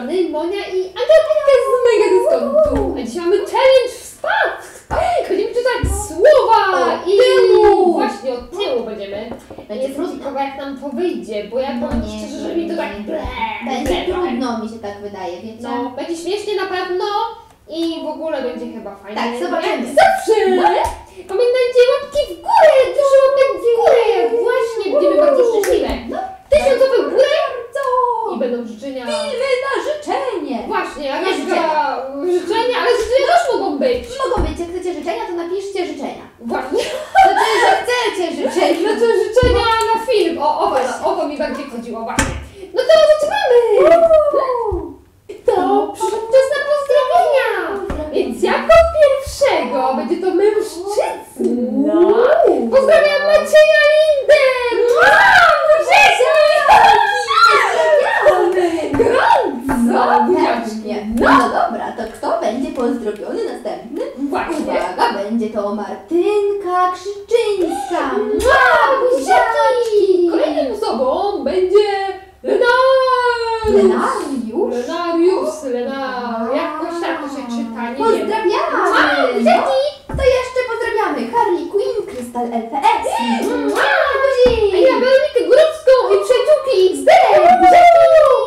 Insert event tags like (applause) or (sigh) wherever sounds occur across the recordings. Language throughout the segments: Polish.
strony Monia i Agatka z mega dyskontu. A dzisiaj mamy challenge w spadł. Będziemy czytać słowa i tyłu. właśnie od tyłu będziemy. Będzie trudno. jak nam to wyjdzie, bo ja powiem nie, szczerze, że mi to tak Będzie trudno, mi się tak wydaje, wiecie? No, będzie śmiesznie na pewno i w ogóle będzie chyba fajnie. Tak, zobaczymy. Jak zawsze! Pamiętajcie, łapki w górę! Dużo łapek w górę! Właśnie, będziemy bardzo szczęśliwe. No, Tysiąc łapek w górę co? i będą życzenia. Filmy na życzenie! Właśnie, Nie Agatka, życzenia. życzenia, ale życzenia też mogą być. Mogą być, jak chcecie życzenia, to napiszcie życzenia. Właśnie. Znaczy, że chcecie życzenia. (laughs) No to życzenia na film. O, o, Właśnie. o to mi bardziej chodziło, właśnie. No to zaczynamy! To czas na pozdrowienia! Więc jako pierwszego będzie to mężczyzna. Pozdrawiam Macieja Lindę! Gorąco! Pewnie. No dobra, to kto będzie pozdrowiony następny? Właśnie. Uwaga, będzie to Martynka Krzyczyńska. Wow, buziaczki! Kolejną osobą będzie Lenariusz. Lenariusz. Lenariusz, Lena... Jakoś tak to się czyta, nie wiem. Pozdrawiamy! Buziaki! No, to jeszcze pozdrawiamy Harley Quinn, Krystal LPS. Wow, buzi! A ja Weronikę Górowską i przyjaciółki XD!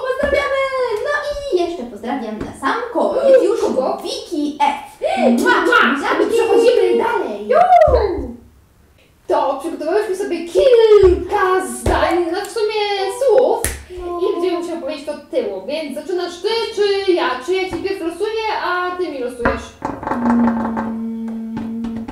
Pozdrawiamy! No i jeszcze pozdrawiam na sam koniec już Kogo? Wiki F. Mua, mua, Buziaki. przechodzimy dalej. To przygotowałyśmy sobie kilka zdań, no w sumie słów i będziemy musiał powiedzieć to od tyłu, więc zaczynasz ty czy ja? Czy ja ci pierw losuję, a ty mi losujesz? Mm,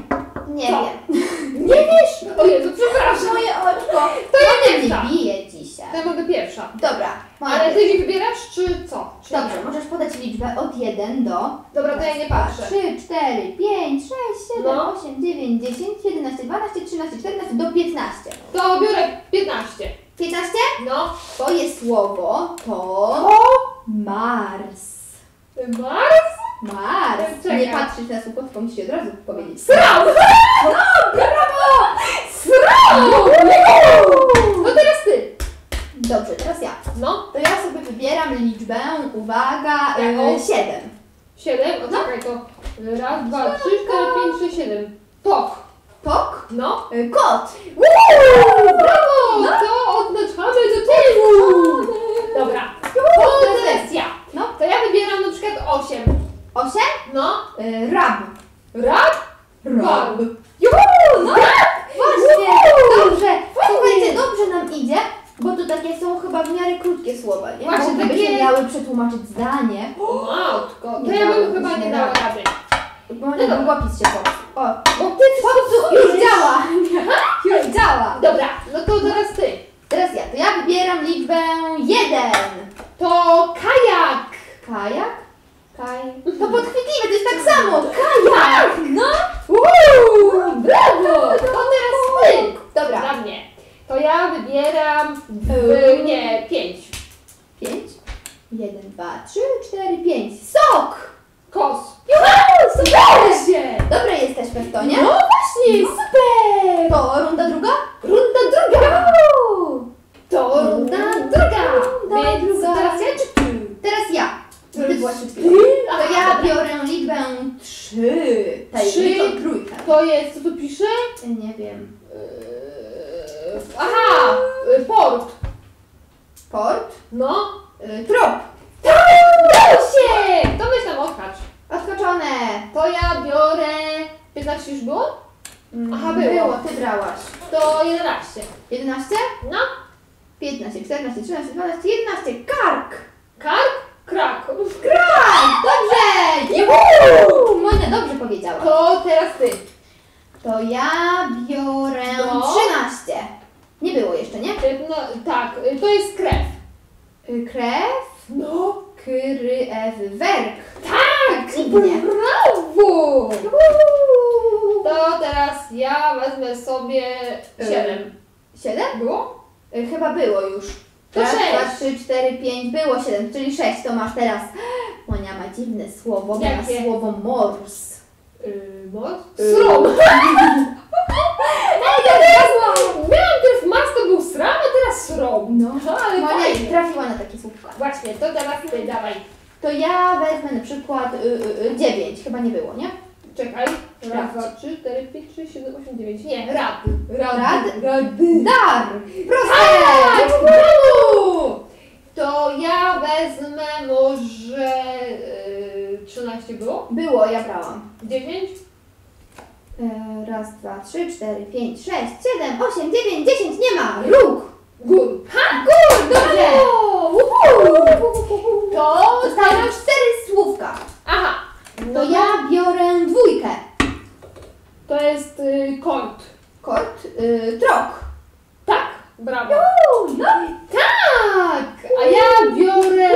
Nie Co? wiem. Nie wiesz? O Jezu, przepraszam. Moje oczko. To ja Mnie pierwsza. bije dzisiaj. To ja mogę pierwsza. Dobra, moja Ale pierwsza. ty mi wybierasz, czy co? Czy Dobrze, możesz podać liczbę od 1 do... Dobra, to ja nie patrzę. 3, 4, 5, 6, 7, No. 8, 9, 10, 11, 12, 13, 14 do 15. To biorę 15. 15? No. Twoje słowo to! Mars. Mars? Mars. Czekaj. Nie patrzysz na słupko, tylko musisz od razu powiedzieć. Sram! Brawo! Sram! No teraz ty. Dobrze, teraz ja. No. To ja sobie wybieram liczbę, uwaga, Jaką? y, 7. 7, o czekaj, to raz, dwa, trzy, cztery, pięć, sześć, siedem. Tok. Tok, No. y, kot. Uuu, brawo! To odznaczamy do tyłu. Dobra. To teraz ja. No. To ja wybieram na przykład 8. 8. No. Y, rab. Rab? Rab. Juhu, No! Właśnie, dobrze. Słuchajcie, dobrze nam idzie, bo to takie są chyba w miarę krótkie słowa, nie? Właśnie, Moglibyśmy takie- miały przetłumaczyć zdanie. O matko, to ja bym chyba się nie dała rady. Bo nie dobra. długopis się popsuł. O, Bo ty popsuł, już działa. (laughs) Już działa. Dobra, no to teraz ty. Teraz ja, to ja wybieram liczbę 1. To kajak. Kajak? Kaj. To podchwytliwe, to jest tak samo. Kajak! No. Uuu, brawo! To teraz ty. Dobra. Dla mnie. To ja wybieram Ym. nie, pięć. 5. 1, 2, 3, 4, 5. Sok! Kos. Super! Dobre jesteśmy w to, nie? No właśnie, super! To runda druga? Runda druga. To runda druga. Runda Więc druga. teraz ja czy ty? Teraz ja. Ty byłaś przed chwilą. To ja biorę liczbę 3. Tajemniczą trójkę. To jest, co tu pisze? Nie wiem. Aha, y, port. Port? No. Y, trop. Udało się! To weź tam odhacz. Odskoczone. To ja biorę... 15 już było? Mm, Aha, było. Było, ty brałaś. To 11. 11? No. 15, 14, 13, 12, 11. Kark. Kark? Kraków. Krak! Dobrze! Juhu! Monia dobrze powiedziała. To teraz ty. To ja biorę No. 13. Nie było jeszcze, nie? Y, No tak, y, to jest krew. Y, Krew. No. Kry, ew, werk. Tak! dziwnie. Brawo! To teraz ja wezmę sobie 7. 7? Było? Chyba było już. To Raz, sześć. dwa, trzy, cztery, pięć, było siedem, czyli sześć, to masz teraz. Monia ma dziwne słowo, ma Jakie? słowo mors. Yy, moc? Y, Srom. Ej, teraz miałam pierw sram, a teraz srom. No, ale Monia fajnie. trafiła na takie słówka. Właśnie, to teraz ty, dawaj. To ja wezmę na przykład y, y, y, 9, chyba nie było, nie? Czekaj. Raz, dwa, trzy, cztery, pięć, sześć, siedem, osiem, dziewięć. Nie, rad. Rad. Rad? Rady. Dar! Proste! Tak! To ja wezmę może yy, 13 było? Było, ja brałam. 10? Raz, dwa, trzy, cztery, pięć, sześć, siedem, osiem, dziewięć, dziesięć, nie ma! Róg! Gór. Ha! Gór! Dobrze! To Zostają cztery słówka. Aha. To ja biorę dwójkę. To jest y, kąt. Kort, y, trok. Tak, brawo. No. Tak! A ja biorę,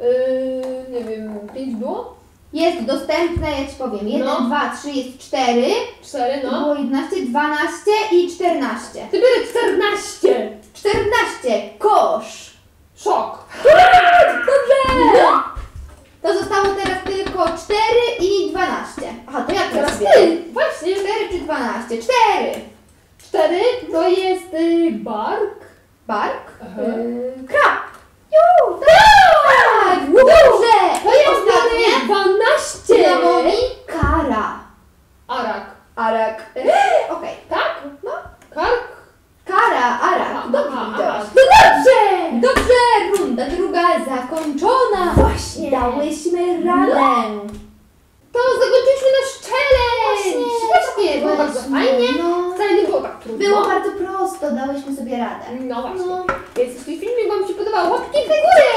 y, nie wiem, 5 było? Jest dostępne, ja Ci powiem. 1, No. 2, 3 jest 4. 4, no. Było 11, 12 i 14. Ty biorę 14. 14. Kosz. Szok. (laughs) Dobrze! To zostało teraz tylko 4 i 12. Aha, to ja teraz Teraz biorę. ty. Właśnie. 4 czy 12? 4. 4 to jest y, bark. Bark. Aha. Y, krab. Ju, tak! Dobrze! To ja Ostatnie. biorę 12. Dla Moni kara. Arak. Arak. Okej. Tak? No. Kark? Kara, arak. Aha, Dobrze aha, widziałaś. aha. No dobrze! Dobrze, runda druga zakończona. Właśnie. Dałyśmy radę. To zakończyliśmy nasz challenge. Właśnie, było bardzo fajnie. No. Wcale nie było tak trudno. Było bardzo prosto, dałyśmy sobie radę. No właśnie. No. Więc jeśli filmik Wam się podobał, łapki górę,